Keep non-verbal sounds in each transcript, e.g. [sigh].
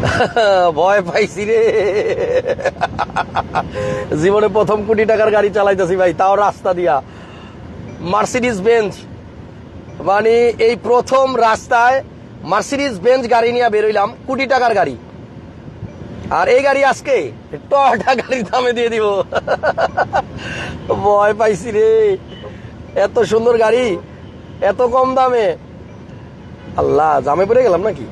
[laughs] ভয় পাইছি রে। জীবনে প্রথম কোটি টাকার গাড়ি চালাইতেছি ভাই, তাও রাস্তা দিয়া। মার্সিডিজ বেঞ্চ মানে এই প্রথম রাস্তায় মার্সিডিজ বেঞ্চ গাড়ি নিয়ে বেরোইলাম কোটি টাকার গাড়ি। আর এই গাড়ি আজকে টয়টা গাড়ির দামে দিয়ে দিব। [laughs] ভয় পাইছি রে। এত সুন্দর গাড়ি, এত কম দামে। আল্লাহ, জামে পড়ে গেলাম নাকি?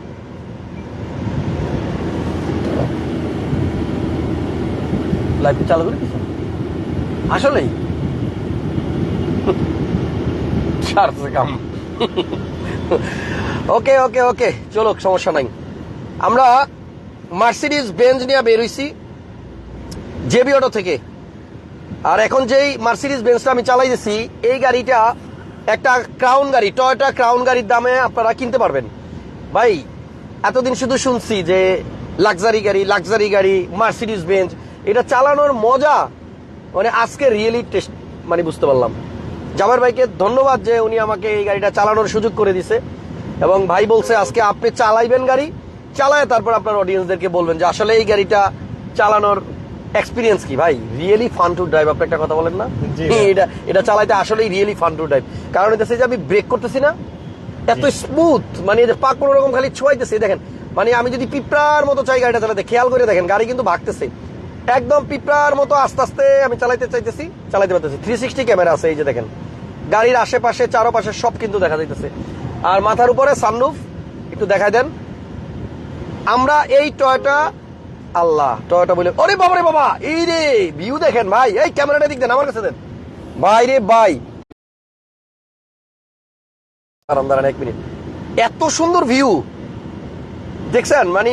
লাইট চালু করে দিছো? আসলেই? কাম। ওকে ওকে ওকে চলো সমস্যা নাই। আমরা মার্সিডিজ বেঞ্জ নিয়ে বেরোইছি জেবি অটো থেকে। আর এখন যেই মার্সিডিজ বেঞ্চটা আমি চালাইতেছি এই গাড়িটা একটা ক্রাউন গাড়ি টয়টা ক্রাউন গাড়ির দামে আপনারা কিনতে পারবেন। ভাই, এতদিন শুধু শুনছি যে লাক্সারি গাড়ি লাক্সারি গাড়ি মার্সিডিজ বেঞ্চ এটা চালানোর মজা। মানে আজকে রিয়েলি টেস্ট মানে বুঝতে পারলাম। জামার ভাইকে ধন্যবাদ যে উনি আমাকে এই গাড়িটা চালানোর সুযোগ করে দিছে। এবং ভাই বলছে আজকে আপনি চালাইবেন গাড়ি? চালায় তারপর আপনার অডিয়েন্সদেরকে বলবেন যে আসলে এই গাড়িটা চালানোর এক্সপিরিয়েন্স কি? ভাই রিয়েলি ফান টু ড্রাইভ আপনি একটা কথা বলেন না? জি [laughs] এটা এটা চালাইতে আসলেই রিয়েলি ফান টু ড্রাইভ কারণ হইতেছে যে আমি ব্রেক করতেছি না। এত স্মুথ মানে পাক কোনো রকম খালি ছোঁয়াইতেছে। দেখেন মানে আমি যদি পিঁপড়ার মতো চাই গাড়িটা চালাতে খেয়াল করে দেখেন গাড়ি কিন্তু ভাগতেছে। একদম পিঁপড়ার মতো আস্তে আস্তে আমি চালাইতে চাইতেছি চালাইতে পারতেছি থ্রি সিক্সটি ক্যামেরা আছে, এই যে দেখেন। গাড়ির আশেপাশে, চারপাশে সব কিন্তু দেখা যাইতেছে। আর মাথার উপরে সানরুফ একটু দেখাই দেন। আমরা এই টয়টা আল্লাহ টয়টা বলে, অরে বাবা রে বাবা, এই রে ভিউ দেখেন ভাই, এই ক্যামেরাটা দিক দেন, আমার কাছে দেন। ভাই রে ভাই। দাঁড়ান এক মিনিট। এত সুন্দর ভিউ দেখছেন? মানে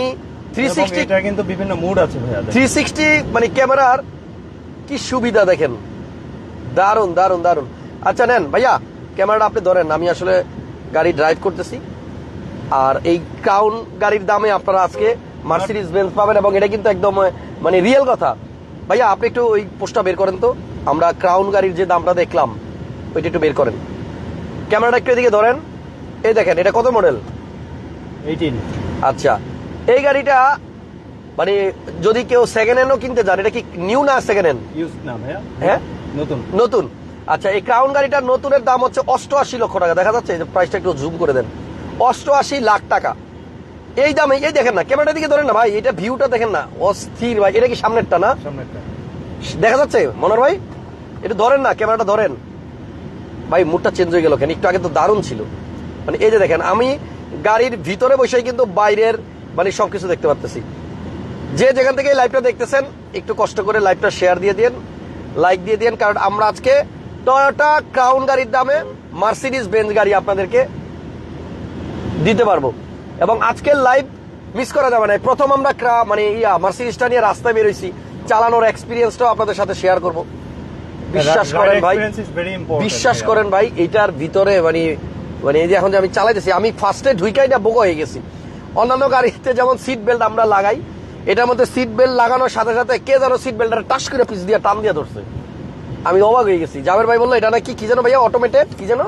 এটা কিন্তু বিভিন্ন মুড আছে ভাইয়া থ্রি সিক্সটি মানে ক্যামেরার কি সুবিধা দেখেন? দারুণ দারুণ দারুণ আচ্ছা নেন ভাইয়া ক্যামেরাটা আপনি ধরেন আমি আসলে গাড়ি ড্রাইভ করতেছি। আর এই ক্রাউন গাড়ির দামে আপনারা আজকে মার্সিডিজ পাবেন এবং এটা কিন্তু একদম মানে রিয়েল কথা। ভাইয়া আপনি একটু ওই পোস্টটা বের করেন তো। আমরা ক্রাউন গাড়ির যে দামটা দেখলাম ওইটা একটু বের করেন। ক্যামেরাটা একটু এদিকে ধরেন। এই দেখেন এটা কত মডেল এইটিন আচ্ছা। এই গাড়িটা মানে যদি কেউ সেকেন্ড হ্যান্ডও কিনতে যান এটা কি নিউ না সেকেন্ড হ্যান্ড ইউজ না ভাইয়া। হ্যাঁ? নতুন। নতুন। আচ্ছা এই ক্রাউন গাড়িটার নতুনের দাম হচ্ছে অষ্টআশি লক্ষ টাকা। দেখা যাচ্ছে এই প্রাইসটা একটু জুম করে দেন। অষ্টআশি লাখ টাকা। এই দামে এই দেখেন না ক্যামেরাটা দিকে ধরেন না ভাই এটা ভিউটা দেখেন না অস্থির ভাই। এটা কি সামনেরটা না? সামনেরটা। দেখা যাচ্ছে মনোর ভাই? এটা ধরেন না ক্যামেরাটা ধরেন। ভাই মুডটা চেঞ্জ হয়ে গেল কেন? একটু আগে তো দারুণ ছিল। মানে এই যে দেখেন আমি গাড়ির ভিতরে বসেই কিন্তু বাইরের মানে সবকিছু দেখতে পাচ্তেছি যে যেখান থেকে লাইভটা দেখতেছেন একটু কষ্ট করে লাইভটা শেয়ার দিয়ে দিন লাইক দিয়ে দিন কারণ আমরা আজকে টয়োটা ক্রাউন গাড়ির দামে মার্সিডিজ বেঞ্চ গাড়ি আপনাদেরকে দিতে পারব। এবং আজকের লাইভ মিস করা যাবে না। প্রথম আমরা ক্রা- মানে ইয়া মার্সিডিজটা নিয়ে রাস্তায় বেরোইছি। চালানোর এক্সপিরিয়েন্সটাও আপনাদের সাথে শেয়ার করব। বিশ্বাস করেন ভাই। বিশ্বাস করেন ভাই এটার ভিতরে মানে মানে এই যে এখন যে আমি চালাইতেছি আমি ফার্স্টে ঢুইকাই না বোকা হয়ে গেছি। অন্যান্য গাড়িতে যেমন সিট বেল্ট আমরা লাগাই এটার মধ্যে সিট বেল্ট লাগানোর সাথে সাথে কে যেন সিট বেল্টটা টাস করে পিস দিয়ে টান দিয়ে ধরছে। আমি অবাক হয়ে গেছি। জাবের ভাই বলল এটা নাকি কি যেন ভাইয়া অটোমেটেড কি যেন?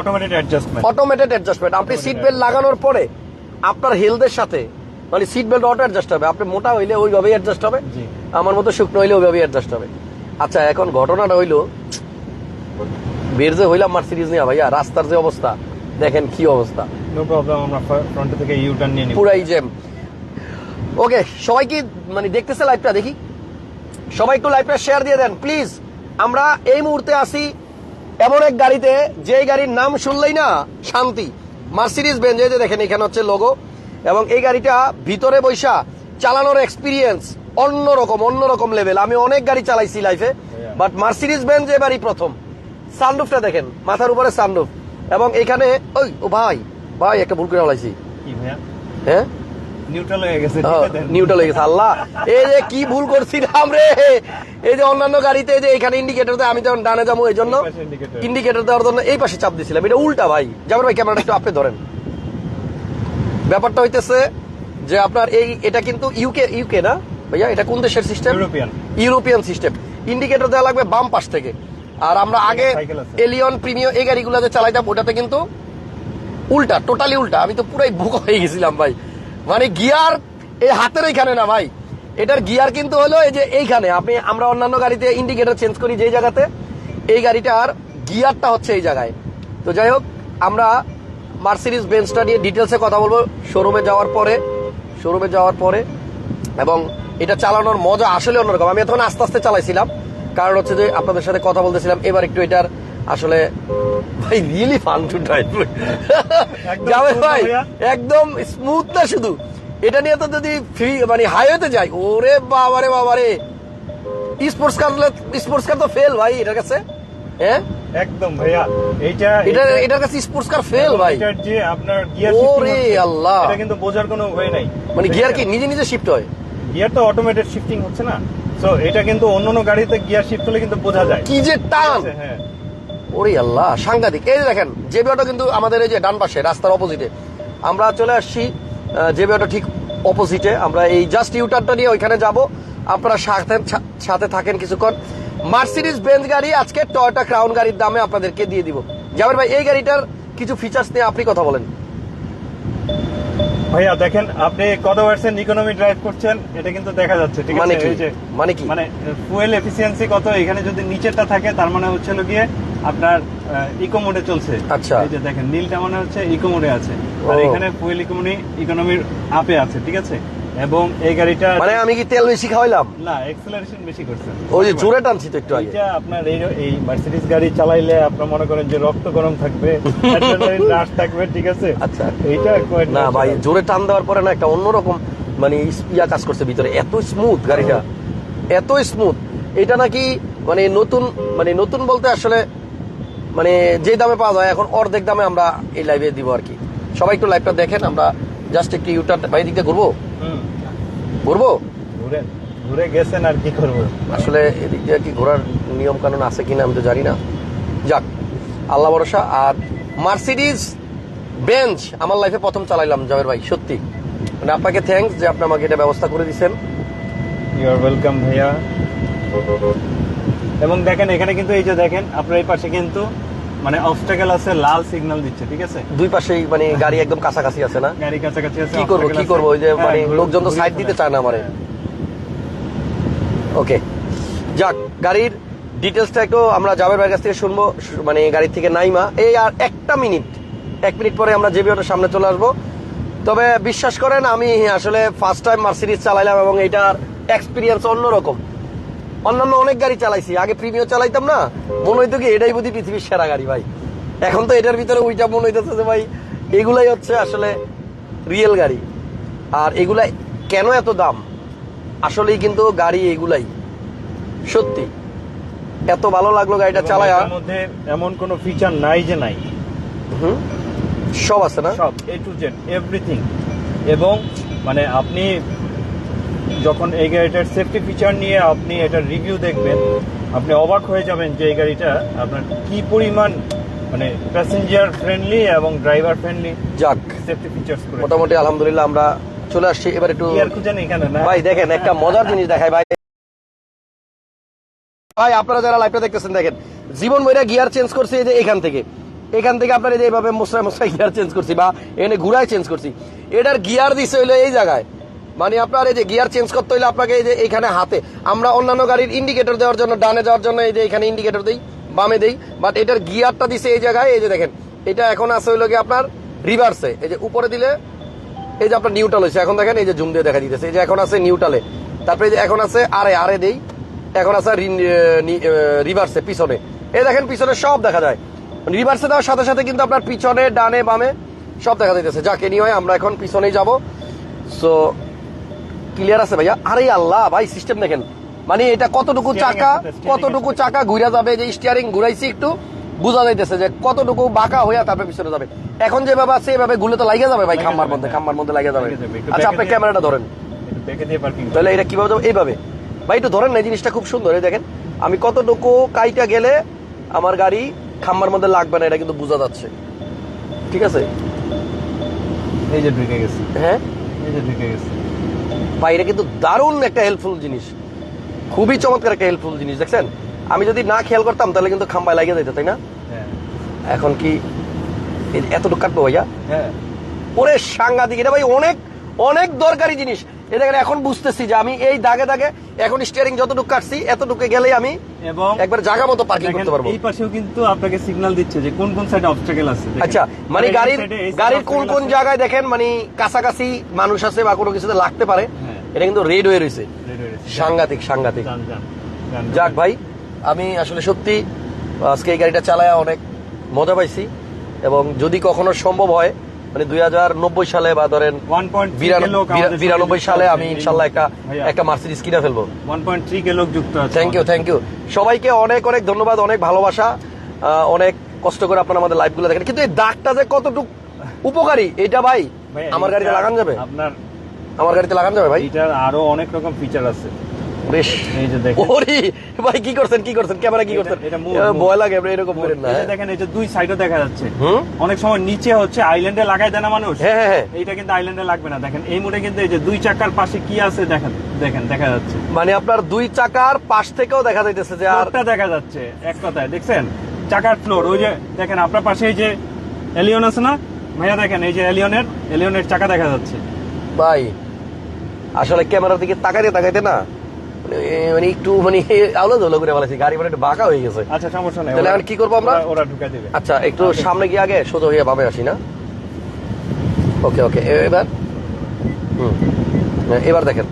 অটোমেটেড অ্যাডজাস্টমেন্ট অটোমেটেড অ্যাডজাস্টমেন্ট আপনি সিট বেল্ট লাগানোর পরে আপনার হেলথের সাথে মানে সিট বেল্ট অটো অ্যাডজাস্ট হবে। আপনি মোটা হইলে ওইভাবেই অ্যাডজাস্ট হবে আমার মতো শুকনো হইলে ওইভাবেই অ্যাডজাস্ট হবে। আচ্ছা এখন ঘটনাটা হইল বের যে হইলাম মার্সিডিজ নিয়ে ভাইয়া রাস্তার যে অবস্থা। দেখেন কি অবস্থা। নো প্রবলেম আমরা ফ্রন্ট থেকে ইউ টার্ন নিয়ে নিব। পুরাই জ্যাম। ওকে সবাই কি মানে দেখতেছে লাইভটা দেখি। সবাই একটু লাইভটা শেয়ার দিয়ে দেন প্লিজ আমরা এই মুহূর্তে আসি এমন এক গাড়িতে যে গাড়ির নাম শুনলেই না শান্তি। মার্সিডিজ বেঞ্জ এই যে দেখেন এখানে হচ্ছে লোগো এবং এই গাড়িটা ভিতরে বৈশা চালানোর এক্সপিরিয়েন্স অন্যরকম অন্যরকম লেভেল আমি অনেক গাড়ি চালাইছি লাইফে বাট মার্সিডিজ বেঞ্জ এবারই প্রথম। সানরুফটা দেখেন মাথার উপরে সানরুফ এবং এখানে ওই ও ভাই ভাই একটা ভুল করে বলাইছি। হ্যাঁ? নিউট্রাল হয়ে গেছে নিউট্রাল হয়ে গেছে আল্লাহ। এই যে কি ভুল করছিলাম রে। এই যে অন্যান্য গাড়িতে যে এখানে ইন্ডিকেটর আমি যখন ডানে যাব এই জন্য ইন্ডিকেটর দেওয়ার জন্য এই পাশে চাপ দিছিলাম। এটা উল্টা ভাই। যেমন ভাই ক্যামেরাটা একটু আপনি ধরেন। ব্যাপারটা হইতেছে যে আপনার এই এটা কিন্তু ইউকে ইউকে না? ভাইয়া এটা কোন দেশের system European European system indicator দেওয়া লাগবে বাম পাশ থেকে। আর আমরা আগে এলিয়ন প্রিমিয়াম এই গাড়িগুলো যে চালাইতাম ওটাতে কিন্তু উল্টা টোটালি উল্টা। আমি তো পুরাই বোকা হয়ে গেছিলাম ভাই। মানে গিয়ার এই হাতের এইখানে না ভাই। এটার গিয়ার কিন্তু হলো এই যে এইখানে। আপনি আমরা অন্যান্য গাড়িতে ইন্ডিকেটর চেঞ্জ করি যেই জায়গাতে। এই গাড়িটার গিয়ারটা হচ্ছে এই জায়গায়। তো যাই হোক আমরা মার্সিডিজ বেঞ্চটা নিয়ে ডিটেলসে কথা বলব। শোরুমে যাওয়ার পরে শোরুমে যাওয়ার পরে। এবং এটা চালানোর মজা আসলে অন্যরকম। আমি এখন আস্তে আস্তে চালাইছিলাম। কারণ হচ্ছে যে আপনাদের সাথে কথা বলতেছিলাম এবার একটু এটার আসলে ভাই রিয়েলি ফান টু ড্রাইভ যাবে ভাই একদম স্মুথ না শুধু। এটা নিয়ে তো যদি ফ্রি মানে হাইওয়েতে যাই ওরে বাবারে বাবারে। স্পোর্টস কার স্পোর্টস কার তো ফেল ভাই এটার কাছে। হ্যাঁ? একদম ভাইয়া এইটা এটা এইটা- এটার কাছে স্পোর্টস কার ফেল ভাই। এটার যে আপনার গিয়ার ওরে আল্লাহ। এটা কিন্তু বোঝার কোনো ওয়ে নাই। মানে গিয়ার কি নিজে নিজে শিফট হয়? গিয়ার তো অটোমেটেড শিফটিং হচ্ছে না? সো এটা কিন্তু অন্যান্য গাড়িতে গিয়ার শিফট হলে কিন্তু বোঝা যায়। কি যে টান! হ্যাঁ। ওরে আল্লাহ সাংঘাতিক। এই যে দেখেন জেবি অটো কিন্তু আমাদের এই যে ডান পাশে রাস্তার অপোজিটে আমরা চলে আসছি জেবি অটো ঠিক অপোজিটে আমরা এই জাস্ট ইউটারটা নিয়ে ওইখানে যাব। আপনারা সাথে সাথে থাকেন কিছুক্ষণ। মার্সিডিজ বেঞ্চ গাড়ি আজকে টয়টা ক্রাউন গাড়ির দামে আপনাদেরকে দিয়ে দিব। জাবের ভাই এই গাড়িটার কিছু ফিচার্স নিয়ে আপনি কথা বলেন। ভাইয়া দেখেন আপনি কত পার্সেন্ট ইকোনমি ড্রাইভ করছেন এটা কিন্তু দেখা যাচ্ছে ঠিক মানে আছে? এই যে মানে কি? মানে ফুয়েল এফিসিয়েন্সি কত? এখানে যদি নিচেরটা থাকে তার মানে হচ্ছে গিয়ে আপনার ইকো মোডে চলছে। আচ্ছা। এই যে দেখেন নীলটা মানে হচ্ছে ইকো মোডে আছে। আর এখানে ফুয়েল ইকোনমি ইকোনমির আপে আছে ঠিক আছে? এবং এই গাড়িটা মানে আমি কি তেল বেশি খাওয়াইলাম? না এক্সেলারেশন বেশি ওই যে জোরে টানছি তো একটু আগে। এইটা আপনার এই এই মার্সিডিজ গাড়ি চালাইলে আপনার মনে করেন যে রক্ত গরম থাকবে [laughs] রাশ থাকবে ঠিক আছে? আচ্ছা। এইটা না ভাই জোরে টান দেওয়ার পরে না একটা অন্যরকম মানে ইয়া কাজ করছে ভিতরে। এত স্মুথ গাড়িটা। এত স্মুথ এটা নাকি মানে নতুন মানে নতুন বলতে আসলে মানে যে দামে পাওয়া যায় এখন অর্ধেক দামে আমরা এই লাইভে দিব আর কি। সবাই একটু লাইভটা দেখেন আমরা জাস্ট একটু ইউটার ভাই দিকটা ঘুরবো? হুম। ঘুরবো? ঘুরে ঘুরে গেছেন আর কি করব? আসলে এদিক দিয়ে কি ঘোরার নিয়ম কানুন আছে কিনা আমি তো জানি না। যাক আল্লাহ ভরসা আর মার্সিডিজ বেঞ্চ আমার লাইফে প্রথম চালাইলাম জাবের ভাই সত্যি। মানে আপনাকে থ্যাঙ্কস যে আপনি আমাকে এটা ব্যবস্থা করে দিচ্ছেন ইউ আর ওয়েলকাম ভাইয়া। এবং দেখেন এখানে কিন্তু এই যে দেখেন আপনার এই পাশে কিন্তু মানে অবস্টাকেল আছে লাল সিগন্যাল দিচ্ছে ঠিক আছে? দুই পাশেই মানে গাড়ি একদম কাছাকাছি আছে না? গাড়ি কাছাকাছি আছে কি করব কি। করব? ওই যে হ্যাঁ, মানে লোকজন তো সাইড দিতে চায় না আমারে। ওকে যাক গাড়ির ডিটেলসটা একটু আমরা জাবের ভাইয়ের কাছ থেকে শুনব মানে গাড়ি থেকে নাইমা। এই আর একটা মিনিট এক মিনিট পরে আমরা জেবি অটোর সামনে চলে আসব। তবে বিশ্বাস করেন আমি আসলে ফার্স্ট টাইম মার্সিডিজ চালাইলাম এবং এটার এক্সপিরিয়েন্স অন্যরকম। অন্যান্য অনেক গাড়ি চালাইছি আগে প্রিমিয়ার চালাইতাম না মনে হইতো কি এটাই বুঝি পৃথিবীর সেরা গাড়ি ভাই। এখন তো এটার ভিতরে ওইটা মনে হইতেছে যে ভাই এগুলাই হচ্ছে আসলে রিয়েল গাড়ি। আর এগুলাই কেন এত দাম? আসলেই কিন্তু গাড়ি এগুলাই। সত্যি। এত ভালো লাগল গাড়িটা চালায়া। মধ্যে এমন কোনো ফিচার নাই যে নাই। হুম। সব আছে না? সব এ টু জেড এভরিথিং এবং মানে আপনি যখন এই গাড়িটার সেফটি ফিচার নিয়ে আপনি এটার রিভিউ দেখবেন আপনি অবাক হয়ে যাবেন যে এই গাড়িটা আপনার কি পরিমাণ মানে প্যাসেঞ্জার ফ্রেন্ডলি এবং ড্রাইভার ফ্রেন্ডলি যাক সেফটি ফিচার্স করে। মোটামুটি আলহামদুলিল্লাহ আমরা চলে আসছি। এবার একটু এখানে না? ভাই দেখেন একটা মজার জিনিস দেখায় ভাই। ভাই আপনারা যারা লাইভটা দেখতেছেন দেখেন জীবন বইরা গিয়ার চেঞ্জ করছি এই যে এখান থেকে। এখান থেকে আপনার এই যে এইভাবে মশাই মশাই গিয়ার চেঞ্জ করছি বা এখানে ঘুরায় চেঞ্জ করছি। এটার গিয়ার দিছে হইল এই জায়গায়। মানে আপনার এই যে গিয়ার চেঞ্জ করতে হইলে আপনাকে এই যে এখানে হাতে। আমরা অন্যান্য গাড়ির ইন্ডিকেটর দেওয়ার জন্য, ডানে যাওয়ার জন্য এই যে এখানে ইন্ডিকেটর দেই, বামে দেই। বাট এটার গিয়ারটা দিছে এই জায়গায়, এই যে দেখেন, এটা এখন আছে হইল কি আপনার রিভার্সে এই যে উপরে দিলে, এই যে আপনার নিউট্রাল হয়েছে এখন দেখেন, এই যে জুম দিয়ে দেখা দিতেছে। এই যে এখন আছে নিউট্রালে তারপরে যে এখন আছে আরে আরে দেই। এখন আছে রিভার্সে পিছনে। এই দেখেন, পিছনে সব দেখা যায়। রিভার্সে দেওয়ার সাথে সাথে কিন্তু আপনার পিছনে, ডানে, বামে সব দেখা যাইতেছে। যাকে নিয়ে আমরা এখন পিছনেই যাব। সো ক্লিয়ার আছে ভাইয়া? আরে আল্লাহ ভাই সিস্টেম দেখেন। মানে এটা কতটুকু চাকা কতটুকু চাকা ঘুরে যাবে যে স্টিয়ারিং ঘুরাইছি একটু বোঝা যাইতেছে যে কতটুকু বাঁকা হইয়া তারপরে পিছনে যাবে। এখন যেভাবে আছে এভাবে গুলে তো লাগিয়ে যাবে ভাই খাম্বার মধ্যে হ্যাঁ। খাম্বার মধ্যে লাগিয়ে যাবে। আচ্ছা আপনি ক্যামেরাটা ধরেন। তাহলে এটা কীভাবে যাবে? এইভাবে। ভাই একটু ধরেন না এই জিনিসটা খুব সুন্দর এই দেখেন। আমি কতটুকু কাইটা গেলে আমার গাড়ি খাম্বার মধ্যে লাগবে না এটা কিন্তু বোঝা যাচ্ছে। ঠিক আছে? এই যে ঢুকে গেছে। হ্যাঁ? এই যে ঢুকে গেছে। ভাই এটা কিন্তু দারুণ একটা হেল্পফুল জিনিস। খুবই চমৎকার একটা হেল্পফুল জিনিস দেখছেন? আমি যদি না খেয়াল করতাম তাহলে কিন্তু খাম্বায় লাগিয়ে যেত তাই না? হ্যাঁ। এখন কি এতটুকু কাটবো ভাইয়া? হ্যাঁ। ওরে সাংঘাতিক এটা ভাই অনেক অনেক দরকারি জিনিস। এটা এখন বুঝতেছি যে আমি এই দাগে দাগে এখন স্টিয়ারিং যতটুকু কাটছি এতটুকু গেলেই আমি এবং একবার জায়গা মতো পার্কিং করতে পারব। এই পাশেও কিন্তু আপনাকে সিগন্যাল দিচ্ছে যে কোন কোন সাইডে অবস্টাকেল আছে। আচ্ছা মানে গাড়ির গাড়ির কোন কোন জায়গায় দেখেন মানে কাছাকাছি মানুষ আছে বা কোনো কিছুতে লাগতে পারে। এটা কিন্তু রেড হয়ে রয়েছে। সাংঘাতিক সাংঘাতিক। যাক ভাই আমি আসলে সত্যি আজকে এই গাড়িটা চালায় অনেক মজা পাইছি এবং যদি কখনো সম্ভব হয় মানে দুই হাজার নব্বই সালে বা ধরেন 1.3 বিরান- কে লোক বিরা- আমাদের বিরানব্বই সালে আমি ইনশাল্লাহ একটা একটা মার্সিডিস কিনে ফেলব। 1.3 কে লোক যুক্ত থ্যাংক ইউ থ্যাংক ইউ সবাইকে অনেক অনেক ধন্যবাদ অনেক ভালোবাসা অনেক কষ্ট করে আপনারা আমাদের লাইভগুলো দেখেন। কিন্তু এই দাগটা যে কতটুকু উপকারী এটা ভাই আমার গাড়িতে এটা লাগান যাবে? আপনার আমার গাড়িতে লাগানো যাবে ভাই? এটার আরও অনেক রকম ফিচার আছে। বেশ। এই যে দেখেন। ওরে ভাই কি করছেন কি করছেন? ক্যামেরা কি করছেন? এটা. ভয় লাগে আপনি এরকম করেন না হ্যাঁ? দেখেন এই যে দুই সাইডও দেখা যাচ্ছে। অনেক সময় নিচে হচ্ছে আইল্যান্ডে লাগাই দেয় না মানুষ। হ্যাঁ হ্যাঁ হ্যাঁ। এইটা কিন্তু আইল্যান্ডে লাগবে না। দেখেন এই মোড়ে কিন্তু এই যে দুই চাকার পাশে কি আছে দেখেন দেখেন দেখা যাচ্ছে। মানে আপনার দুই চাকার পাশ থেকেও দেখা যাইতেছে যে আর দেখা যাচ্ছে এক কথায়। দেখছেন? চাকার ফ্লোর ওই যে দেখেন আপনার পাশে এই যে এলিয়ন আছে না? ভাইয়া দেখেন এই যে এলিয়নের এলিয়নের চাকা দেখা যাচ্ছে। ভাই আসলে ক্যামেরার দিকে তাকাইতে তাকাইতে না মানে মানে একটু মানে আলো জলো করে বলেছি গাড়ি মানে একটু বাঁকা হয়ে গেছে। আচ্ছা সমস্যা নেই তাহলে এখন কি করব আমরা? ওরা- ওরা ঢুকে দিবে। আচ্ছা একটু সামনে গিয়ে আগে সোজা হয়ে বামে আসি না? ওকে ওকে এবার? হুম এবার দেখেন।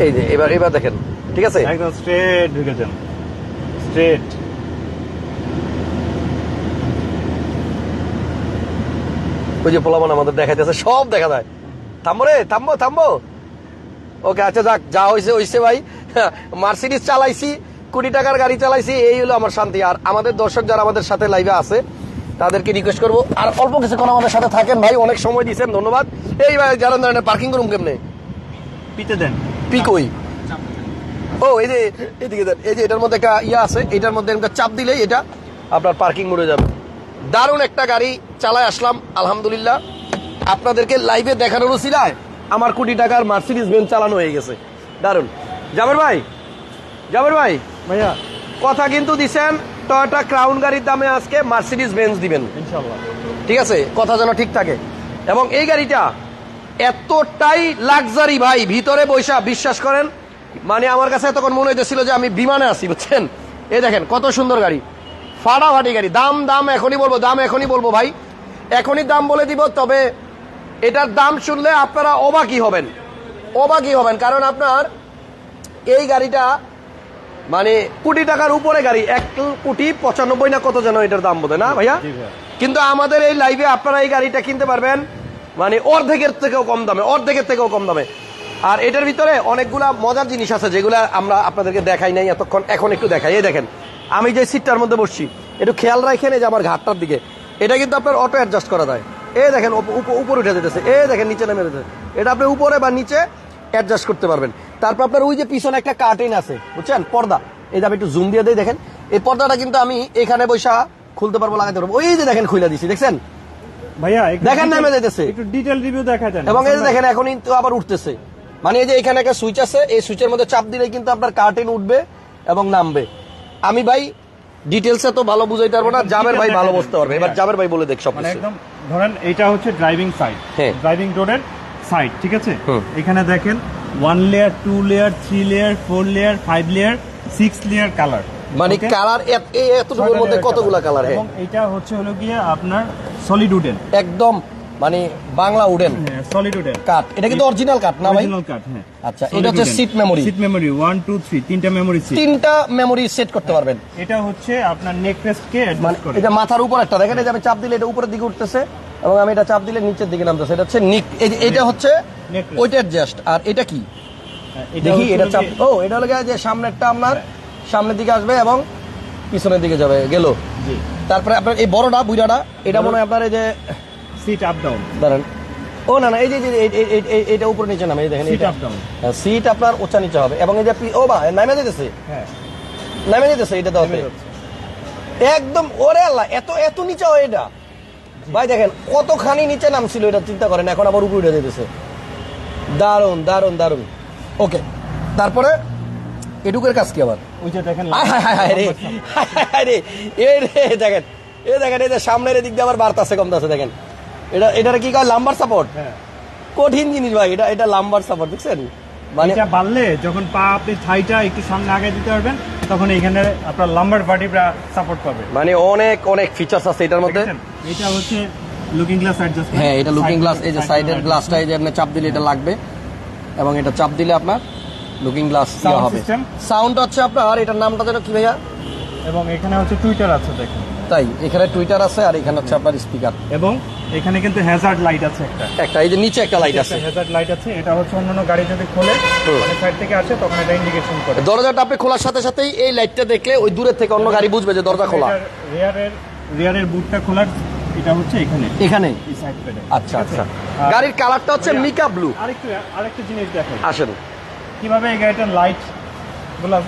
এই যে এবার এবার দেখেন ঠিক আছে? একদম স্ট্রেট ঢুকে যান। স্ট্রেট ওই যে পোলামান আমাদের দেখাইতেছে সব দেখা যায়। থামবো রে থামবো থামবো। ওকে আচ্ছা যাক যা হয়েছে হয়েছে ভাই। [laughs] মার্সিডিস চালাইছি কোটি টাকার গাড়ি চালাইছি এই হলো আমার শান্তি। আর আমাদের দর্শক যারা আমাদের সাথে লাইভে আছে তাদেরকে রিকোয়েস্ট করব। আর অল্প কিছুক্ষণ আমাদের সাথে থাকেন ভাই অনেক সময় দিয়েছেন ধন্যবাদ। এই ভাই যারা ধরেন পার্কিং করুন কেমনে? পিতে দেন। পিকই ও এই যে এদিকে দেন এই যে এটার মধ্যে একটা ইয়া আছে এটার মধ্যে চাপ দিলেই এটা আপনার পার্কিং মোড়ে যাবে। দারুণ একটা গাড়ি চালায় আসলাম আলহামদুলিল্লাহ। আপনাদেরকে লাইভে দেখানোর উচিলায় আমার কোটি টাকার মার্সিডিস বেঞ্চ চালানো হয়ে গেছে। দারুণ। জাবের ভাই জাবের ভাই ভাইয়া। কথা কিন্তু দিছেন টয়োটা ক্রাউন গাড়ির দামে আজকে মার্সিডিস বেঞ্চ দিবেন। ইনশাল্লাহ ঠিক আছে কথা যেন ঠিক থাকে। এবং এই গাড়িটা এতটাই লাক্সারি ভাই ভিতরে বৈশা বিশ্বাস করেন? মানে আমার কাছে তখন মনে হইতেছিল যে আমি বিমানে আছি বুঝছেন? এই দেখেন কত সুন্দর গাড়ি। ফাটাফাটি গাড়ি। দাম দাম এখনই বলব দাম এখনই বলব ভাই। এখনই দাম বলে দিব তবে এটার দাম শুনলে আপনারা অবাকই হবেন। অবাকই হবেন কারণ আপনার এই গাড়িটা মানে কোটি টাকার উপরে গাড়ি এক কোটি পঁচানব্বই না কত যেন এটার দাম বোধ না ভাইয়া? ভাইয়া। কিন্তু আমাদের এই লাইভে আপনারা এই গাড়িটা কিনতে পারবেন মানে অর্ধেকের থেকেও কম দামে অর্ধেকের থেকেও কম দামে। আর এটার ভিতরে অনেকগুলা মজার জিনিস আছে যেগুলো আমরা আপনাদেরকে দেখাই নাই এতক্ষণ এখন একটু দেখাই। এই দেখেন আমি যে সিটটার মধ্যে বসছি একটু খেয়াল রাখেন এই যে আমার ঘাটটার দিকে। এটা কিন্তু আপনার অটো অ্যাডজাস্ট করা যায়। এ দেখেন উপ- উপ- উপরে উঠে যেতেছে। এ দেখেন নিচে নেমে যেতেছে। এটা আপনি উপরে বা নিচে অ্যাডজাস্ট করতে পারবেন। তারপর আপনার ওই যে পিছনে একটা কার্টেন আছে বুঝছেন? পর্দা। এই যে আমি একটু জুম দিয়ে দিই দেখেন। এই পর্দাটা কিন্তু আমি এখানে বৈশা খুলতে পারব লাগাতে পারব। ওই যে দেখেন খুলে দিছি দেখছেন? ভাইয়া দেখেন নেমে যাইতেছে। একটু ডিটেল রিভিউ দেখা দেন এবং এই যে দেখেন এখন কিন্তু আবার উঠতেছে। মানে এই যে এখানে একটা সুইচ আছে এই সুইচের মধ্যে চাপ দিলে কিন্তু আপনার কার্টেন উঠবে এবং নামবে। আমি ভাই ডিটেলসে তো ভালো বুঝাইতে পারব না জাবের ভাই ভালো বুঝতে পারবে। এবার। জাবের ভাই বলে দেখ সব মানে। একদম ধরেন এটা হচ্ছে ড্রাইভিং সাইড হ্যাঁ। ড্রাইভিং ডোরের সাইড ঠিক আছে? এখানে দেখেন one layer two layer three layer four layer five layer six layer colour মানে কালার এতটুকুর মধ্যে কতগুলা কালার হ্যাঁ। এবং এটা হচ্ছে হলো গিয়ে আপনার সলিড উডেন একদম। মানে বাংলা উডেন। Solid wooden. কাঠ। এটা কিন্তু অরিজিনাল কাঠ না ভাই? অরিজিনাল কাট হ্যাঁ। আচ্ছা, এটা হচ্ছে seat memory। Seat memory one two three তিনটা মেমোরি সিট তিনটা মেমোরি সেট করতে পারবেন। এটা হচ্ছে আপনার নেক রেস্ট কে মানে অ্যাডজাস্ট করে। এটা মাথার উপর একটা। দেখেন যে আমি চাপ দিলে এটা উপরের দিকে উঠতেছে এবং আমি এটা চাপ দিলে নিচের দিকে নামতেছে। এটা হচ্ছে নিক এটা হচ্ছে। ওইটার জাস্ট আর এটা কি? হ্যাঁ, এটা দেখি এটা চাপ ও এটা হলো যে সামনেরটা আপনার সামনের দিকে আসবে এবং পিছনের দিকে যাবে গেল। জি। তারপরে আপনার এই বড়টা বুড়াটা এটা মনে হয় আপনার এই যে সিট আপ ডাউন দাঁড়ান। ও না না এই যে এই এই- এই- এই- এই- এইটা উপরে নিচে নামে এই দেখেন সিট আপ ডাউন সিট আপনার উঁচা নিচে হবে। এবং এই যে ও বা নামে যেতেছে হ্যাঁ। নামে যেতেছে এটা যাচ্ছে। একদম ওরে আল্লাহ এত এত নিচে হয় এটা। ভাই দেখেন কতখানি নিচে নামছিল এটা চিন্তা করেন এখন আবার উপরে উঠে যেতেছে দারুণ দারুণ দারুণ ওকে তারপরে এটুকের কাজ কি আবার? ওই যে দেখেন হায় হায় হায় হায় রে হায় হায় হায় এ রে। দেখেন এ দেখেন এই যে সামনের এদিক দিয়ে আবার বাড়তাছে কমতাছে দেখেন। এটা এটার কি কয় লাম্বার সাপোর্ট হ্যাঁ। কঠিন জিনিস ভাই এটা এটা লাম্বার সাপোর্ট দেখছেন মানে এটা বাড়লে যখন পা আপনি থাইটা একটু সামনে আগে দিতে পারবেন তখন এখানে আপনার লাম্বার ভার্টিব্রা সাপোর্ট পাবে। মানে অনেক অনেক ফিচার্স আছে এটার মধ্যে। এটা হচ্ছে লুকিং গ্লাস অ্যাডজাস্ট হ্যাঁ এটা লুকিং গ্লাস এই যে সাইডের গ্লাসটা এই যে আপনি চাপ দিলে এটা লাগবে। এবং এটা চাপ দিলে আপনার লুকিং গ্লাস Sound হবে? সাউন্ড হচ্ছে আপনার এটার নামটা যেন কি ভাইয়া? এবং এখানে হচ্ছে টুইটার আছে দেখেন। তাই এখানে টুইটার আছে আর এখানে হচ্ছে আপনার স্পিকার এবং এখানে কিন্তু হ্যাজার্ড লাইট আছে একটা। একটা এই যে নিচে একটা লাইট আছে। হ্যাজার্ড লাইট আছে এটা হচ্ছে অন্যান্য গাড়ি যদি খোলে। মানে সাইড থেকে আসে তখন এটা ইন্ডিকেশন করে। দরজাটা আপনি খোলার সাথে সাথেই এই লাইটটা দেখলে ওই দূরের থেকে অন্য গাড়ি বুঝবে যে দরজা খোলা। রিয়ারের রিয়ারের বুটটা খোলার এটা হচ্ছে এখানে। এখানে? এই সাইড আচ্ছা আচ্ছা। গাড়ির কালারটা হচ্ছে মিকা ব্লু আরেকটু আরেকটা জিনিস দেখেন। আসেন। কীভাবে এই গাড়িটার লাইটগুলো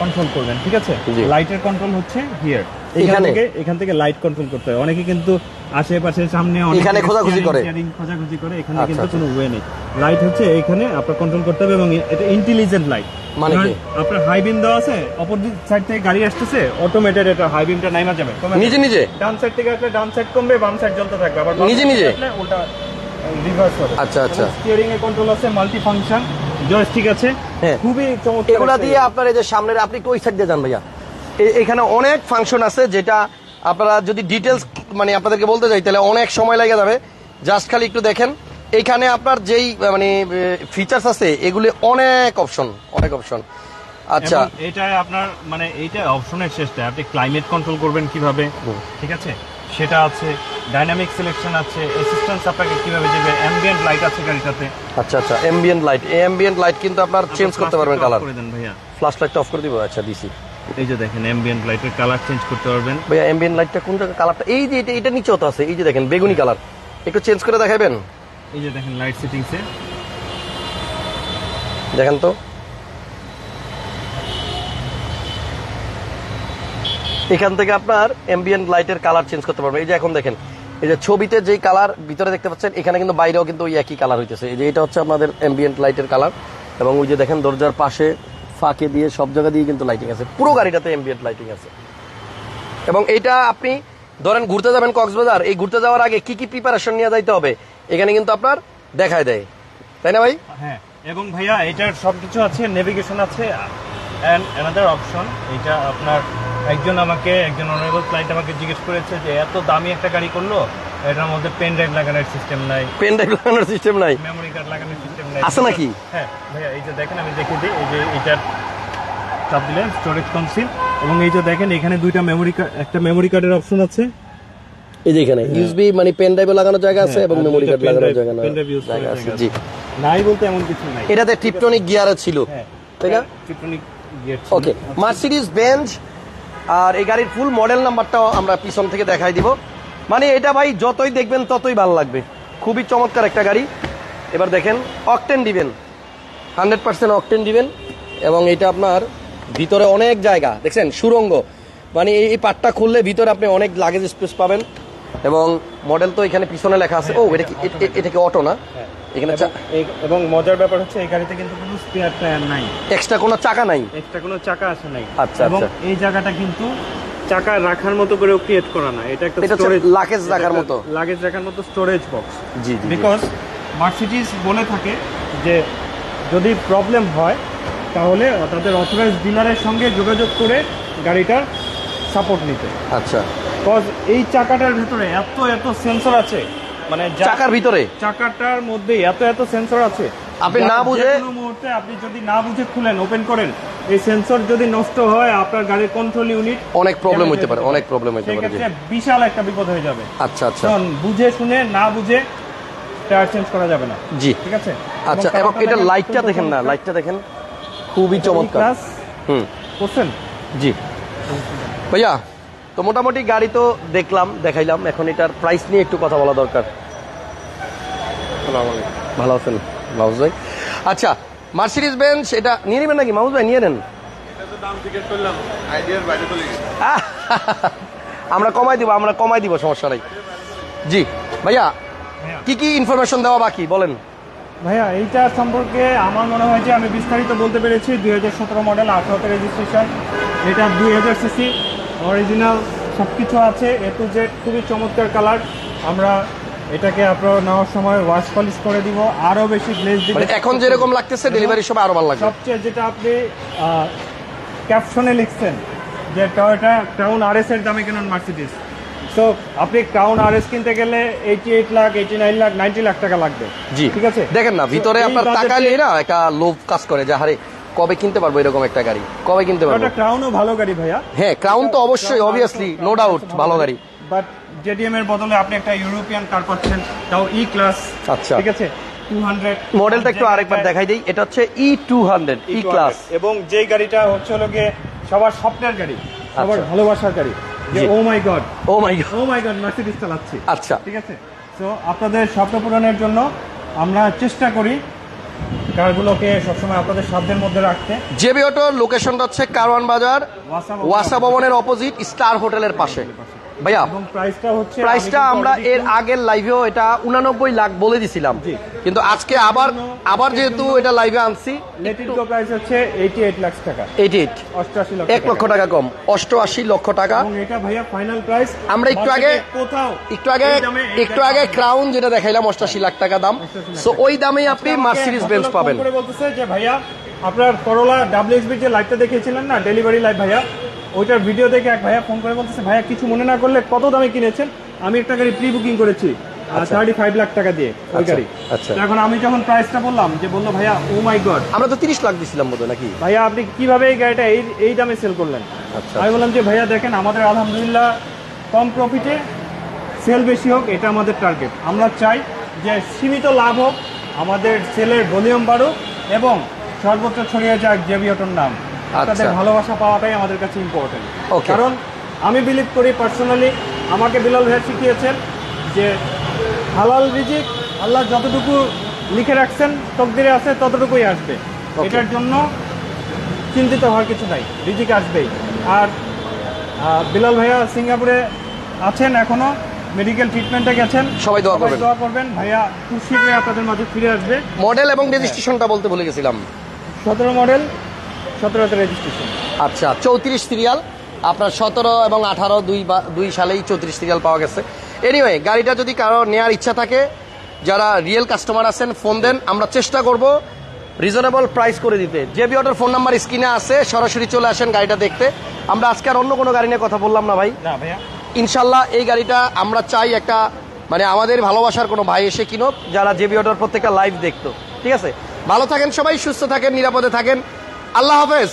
কন্ট্রোল করবেন ঠিক আছে। লাইটের কন্ট্রোল হচ্ছে হিয়ার এখান? থেকে এখান থেকে লাইট কন্ট্রোল করতে হয়। অনেকে কিন্তু আশেপাশে সামনে এখানে খোঁজাখুঁজি করে? খোঁজাখুঁজি করে। এখানে আচ্ছা, কিন্তু আচ্ছা। কোনো ওয়ে নেই। লাইট হচ্ছে এখানে আপনার কন্ট্রোল করতে হবে এবং এটা ইন্টেলিজেন্ট লাইট মানে আপনার হাই বিম দেওয়া আছে অপোজিট সাইড থেকে গাড়ি আসতেছে অটোমেটেড এটা হাই বিমটা নাইমা যাবে। নিজে নিজে? ডান সাইড থেকে আসলে ডান সাইড কমবে বাম সাইড জ্বলতে থাকবে। আবার নিজে নিজে? ওটা রিভার্স হবে। আচ্ছা, আচ্ছা। স্টিয়ারিং কন্ট্রোল আছে মাল্টি ফাংশন জয়স্টিক আছে। হ্যাঁ। খুবই চমৎকার এগুলা দিয়ে আপনার এই যে সামনের আপনি ওই সাইড দিয়ে যান ভাইয়া? এখানে অনেক ফাংশন আছে যেটা আপনারা যদি ডিটেলস মানে আপনাদেরকে বলতে যাই তাহলে অনেক সময় লেগে যাবে। জাস্ট খালি একটু দেখেন। এখানে আপনার যেই মানে ফিচার্স আছে এগুলি অনেক অপশন অনেক অপশন আচ্ছা। এটা আপনার মানে এইটা অপশনের শেষটা। আপনি ক্লাইমেট কন্ট্রোল করবেন কীভাবে? ঠিক আছে? সেটা আছে ডাইনামিক সিলেকশন আছে অ্যাসিস্ট্যান্স আপনাকে কীভাবে দেবে অ্যাম্বিয়েন্ট লাইট আছে গাড়িটাতে। আচ্ছা আচ্ছা অ্যাম্বিয়েন্ট লাইট এই অ্যাম্বিয়েন্ট লাইট কিন্তু আপনার চেঞ্জ করতে পারবেন কালার off করে দেন ভাইয়া। ফ্ল্যাশ লাইটটা অফ করে দিব? আচ্ছা দিছি। এই যে দেখেন অ্যাম্বিয়েন্ট লাইটের কালার চেঞ্জ করতে পারবেন। ভাইয়া অ্যাম্বিয়েন্ট লাইটটা কোন জায়গায় কালারটা এই যে এটা এটা নিচেও তো আছে এই যে দেখেন বেগুনি কালার একটু চেঞ্জ করে দেখাবেন? এই যে দেখেন লাইট সেটিংসে দেখেন তো। এখান থেকে আপনার অ্যাম্বিয়েন্ট লাইটের কালার চেঞ্জ করতে পারবেন। এই যে এখন দেখেন এই যে ছবিতে যেই কালার ভিতরে দেখতে পাচ্ছেন এখানে কিন্তু বাইরেও কিন্তু ওই একই কালার হইতেছে। এই যে এটা হচ্ছে আপনাদের অ্যাম্বিয়েন্ট লাইটের কালার এবং ওই যে দেখেন দরজার পাশে ফাঁকে দিয়ে সব জায়গা দিয়ে কিন্তু লাইটিং আছে। পুরো গাড়িটাতে অ্যাম্বিয়েন্ট লাইটিং আছে। এবং এইটা আপনি ধরেন ঘুরতে যাবেন কক্সবাজার এই ঘুরতে যাওয়ার আগে কি কি প্রিপারেশন নিয়ে যাইতে হবে? এখানে কিন্তু আপনার দেখায় দেয়। তাই না ভাই? হ্যাঁ এবং ভাইয়া এটার সবকিছু আছে নেভিগেশন আছে অ্যান্ড অ্যানাদার অপশন এটা আপনার একজন আমাকে একজন অনারেবল ক্লায়েন্ট আমাকে জিজ্ঞেস করেছে যে এত দামি একটা গাড়ি করল? এটার মধ্যে পেন ড্রাইভ লাগানোর সিস্টেম নাই। পেন ড্রাইভ লাগানোর সিস্টেম নাই। মেমোরি কার্ড লাগানোর সিস্টেম নাই আছে নাকি? হ্যাঁ ভাইয়া এই যে দেখেন আমি দেখিয়ে দিই এই যে এটার চাপ দিলে স্টোরেজ কনসিল এবং এই যে দেখেন এখানে দুইটা মেমোরি কার্ড একটা মেমোরি কার্ডের অপশন আছে। এই যে এখানে ইউএসবি মানে পেন ড্রাইভে লাগানোর জায়গা আছে হ্যাঁ, এবং মেমোরি কার্ড লাগানোর জায়গা না করার জায়গা আছে জি। নাই বলতে এমন কিছু নাই। এটাতে টিপটনিক গিয়ার ছিল। হ্যাঁ তাই না? Tiptronic gear okay Mercedes Benz আর এই গাড়ির ফুল মডেল নাম্বারটাও আমরা পিছন থেকে দেখাই দিব। মানে এটা ভাই যতই দেখবেন ততই ভালো লাগবে। খুবই চমৎকার একটা গাড়ি। এবার দেখেন অকটেন দিবেন। হান্ড্রেড পার্সেন্ট অকটেন দিবেন এবং এটা আপনার ভিতরে অনেক জায়গা। দেখছেন? সুরঙ্গ। মানে এই পাটটা খুললে ভিতরে আপনি অনেক লাগেজ স্পেস পাবেন। এবং মডেল তো এখানে পিছনে লেখা আছে। ও এটা কি এ- এটা কি অটো না? হ্যাঁ। এখানে এবং মজার ব্যাপার হচ্ছে এই গাড়িতে কিন্তু কোনো স্পেয়ার টায়ার নাই। এক্সট্রা কোনো চাকা নাই? এক্সট্রা কোনো চাকা আসে নাই। আচ্ছা, এবং আচ্ছা। এই জায়গাটা কিন্তু চাকা রাখার মতো করে ক্রিয়েট করা না। এটা একটা স্টোরেজ luggage রাখার মতো। লাগেজ রাখার মতো স্টোরেজ বক্স জি বিকজ মার্সিডিজ বলে থাকে যে যদি প্রবলেম হয় তাহলে তাদের অথরাইজ ডিলারের সঙ্গে যোগাযোগ করে গাড়িটার সাপোর্ট নিতে। আচ্ছা। বিকজ এই চাকাটার ভিতরে এত এত সেন্সর আছে মানে চাকার ভিতরে? চাকাটার মধ্যে এত এত সেন্সর আছে। আপনি না বুঝে- কোনো মুহূর্তে আপনি যদি না বুঝে খুলেন ওপেন করেন এই সেন্সর যদি নষ্ট হয় আপনার গাড়ির কন্ট্রোল ইউনিট অনেক প্রবলেম হতে পারে অনেক প্রবলেম হইতে পারে বিশাল একটা বিপদ হয়ে যাবে। আচ্ছা আচ্ছা। বুঝে শুনে না বুঝে টায়ার চেঞ্জ করা যাবে না। জি। ঠিক আছে? আচ্ছা এবং এটা লাইটটা দেখেন না লাইটটা দেখেন। খুবই চমৎকার। হুম। করছেন? জি। ভাইয়া তো মোটামুটি গাড়ি তো দেখলাম দেখাইলাম। এখন এটার প্রাইস নিয়ে একটু কথা বলা দরকার। ভালো আছেন? মাহমুদ ভাই? আচ্ছা মার্সিডিজ বেঞ্চ এটা নিয়ে নেবেন নাকি? মাহমুদ ভাই নিয়ে নেন। আমরা কমাই দিব আমরা কমাই দিব সমস্যা নাই। জি ভাইয়া কি কি ইনফরমেশন দেওয়া বাকি? বলেন। ভাইয়া এইটা সম্পর্কে আমার মনে হয় যে আমি বিস্তারিত বলতে পেরেছি। দুই হাজার সতেরো মডেল আঠারোতে রেজিস্ট্রেশন এটা দুই হাজার সিসি অরিজিনাল সব কিছু আছে। এ টু জেড খুবই চমৎকার কালার আমরা এটাকে আপনার নেওয়ার সময় ওয়াশ পলিশ করে দিব। আরও বেশি গ্লেজ দিবে মানে এখন যেরকম লাগতেছে ডেলিভারির সময় আরও ভালো লাগবে। সবচেয়ে যেটা আপনি ক্যাপশনে লিখছেন যে টয়োটা ক্রাউন আর এর দামে কেন মার্সিডিস তো আপনি ক্রাউন আর কিনতে গেলে eighty eight lakh eighty nine lakh ninety lakh টাকা লাগবে। জি। ঠিক আছে? দেখেন না ভিতরে আপনার তাকালে না একটা লোভ কাজ করে যে হারে কবে কিনতে পারব এরকম একটা গাড়ি? কবে কিনতে পারব? ক্রাউনও ভালো গাড়ি ভাইয়া। হ্যাঁ ক্রাউন তো অবশ্যই অবভিয়াসলি নো ডাউট ভালো গাড়ি। বাট জেডিএম এর বদলে আপনি একটা ইউরোপিয়ান কার পাচ্ছেন তাও ই ক্লাস আচ্ছা। ঠিক আছে? মডেলটা একটু আরেকবার দেখাই দিই এটা হচ্ছে E two hundred E class এবং যেই গাড়িটা হচ্ছে হলো গিয়ে সবার স্বপ্নের গাড়ি সবার আচ্ছা। ভালোবাসার গাড়ি। ও my god oh my oh my god Mercedes চালাচ্ছি। আচ্ছা। ঠিক আছে? তো আপনাদের স্বপ্ন পূরণের জন্য আমরা চেষ্টা করি কারগুলোকে সবসময় আপনাদের সাধ্যের মধ্যে রাখতে। জেবি অটোর লোকেশনটা হচ্ছে কারওয়ান বাজার ওয়াসা ওয়াসা ভবনের অপোজিট স্টার হোটেলের পাশে। ভাইয়া প্রাইসটা হচ্ছে প্রাইসটা আমরা এর আগের লাইভেও এটা উনানব্বই লাখ বলে দিছিলাম। কিন্তু আজকে আবার আবার যেহেতু এটা লাইভে আনছি প্রাইস হচ্ছে এইটি এইট লাখ টাকা এইটি এইট এক লক্ষ টাকা। কম অষ্টআশি লক্ষ টাকা। এটা ভাইয়া ফাইনাল প্রাইস আমরা একটু আগে- কোথাও একটু আগে একটু আগে ক্রাউন যেটা দেখাইলাম অষ্টাশি লাখ টাকা দাম। সো ওই দামেই আপনি মার্সিডিজ বেঞ্চ পাবেন। বলতেছে যে ভাইয়া আপনার করোলা ডাব্লিউএক্সবি যে লাইভটা দেখিয়েছিলেন না ডেলিভারি লাইভ ভাইয়া ওইটার ভিডিও দেখে এক ভাইয়া ফোন করে বলতেছে ভাইয়া কিছু মনে না করলে কত দামে কিনেছেন? আমি একটা গাড়ি প্রি বুকিং করেছি থার্টি ফাইভ লাখ টাকা দিয়ে ওই আচ্ছা, গাড়ি। আচ্ছা। এখন আমি যখন প্রাইসটা বললাম যে বলল ভাইয়া ও মাই গড আমরা তো তিরিশ লাখ দিছিলাম বোধ নাকি? ভাইয়া আপনি কীভাবে এই গাড়িটা এই এই দামে সেল করলেন? আচ্ছা। আমি বললাম যে ভাইয়া দেখেন আমাদের আলহামদুলিল্লাহ কম প্রফিটে সেল বেশি হোক এটা আমাদের টার্গেট আমরা চাই যে সীমিত লাভ হোক আমাদের সেলের ভলিউম বাড়ুক এবং সর্বত্র ছড়িয়ে যাক জেবিওটর নাম। তাদের ভালোবাসা পাওয়াটাই আমাদের কাছে ইম্পর্টেন্ট. কারণ আমি বিলিভ করি পার্সোনালি আমাকে বিলাল ভাইয়া শিখিয়েছেন যে হালাল রিজিক আল্লাহ যতটুকু লিখে রাখছেন তকদিরে আছে ততটুকুই আসবে। এটার জন্য চিন্তিত হওয়ার কিছু নাই রিজিক আসবেই। আর বিলাল ভাইয়া সিঙ্গাপুরে আছেন এখনও মেডিকেল ট্রিটমেন্টে গেছেন। সবাই দোয়া করবেন। দোয়া করবেন। ভাইয়া খুব শীঘ্রই আপনাদের মাঝে ফিরে আসবে। মডেল এবং রেজিস্ট্রেশনটা বলতে ভুলে গেছিলাম। সতেরো মডেল সতেরোতে রেজিস্ট্রেশন আচ্ছা চৌত্রিশ সিরিয়াল। আপনার সতেরো এবং আঠারো দুই বা দুই সালেই চৌত্রিশ সিরিয়াল পাওয়া গেছে। এনিওয়ে গাড়িটা যদি কারও নেওয়ার ইচ্ছা থাকে যারা রিয়েল কাস্টমার আছেন ফোন দেন আমরা চেষ্টা করব রিজনেবল প্রাইস করে দিতে। জেবি অটোর ফোন নাম্বার স্ক্রিনে আছে সরাসরি চলে আসেন গাড়িটা দেখতে। আমরা আজকে আর অন্য কোনো গাড়ি নিয়ে কথা বললাম না ভাই। না ভাইয়া। ইনশাল্লাহ এই গাড়িটা আমরা চাই একটা মানে আমাদের ভালোবাসার কোনো ভাই এসে কিনো যারা জেবি অটোর প্রত্যেকটা লাইভ দেখতো। ঠিক আছে? ভালো থাকেন সবাই সুস্থ থাকেন নিরাপদে থাকেন। আল্লাহ হাফেজ।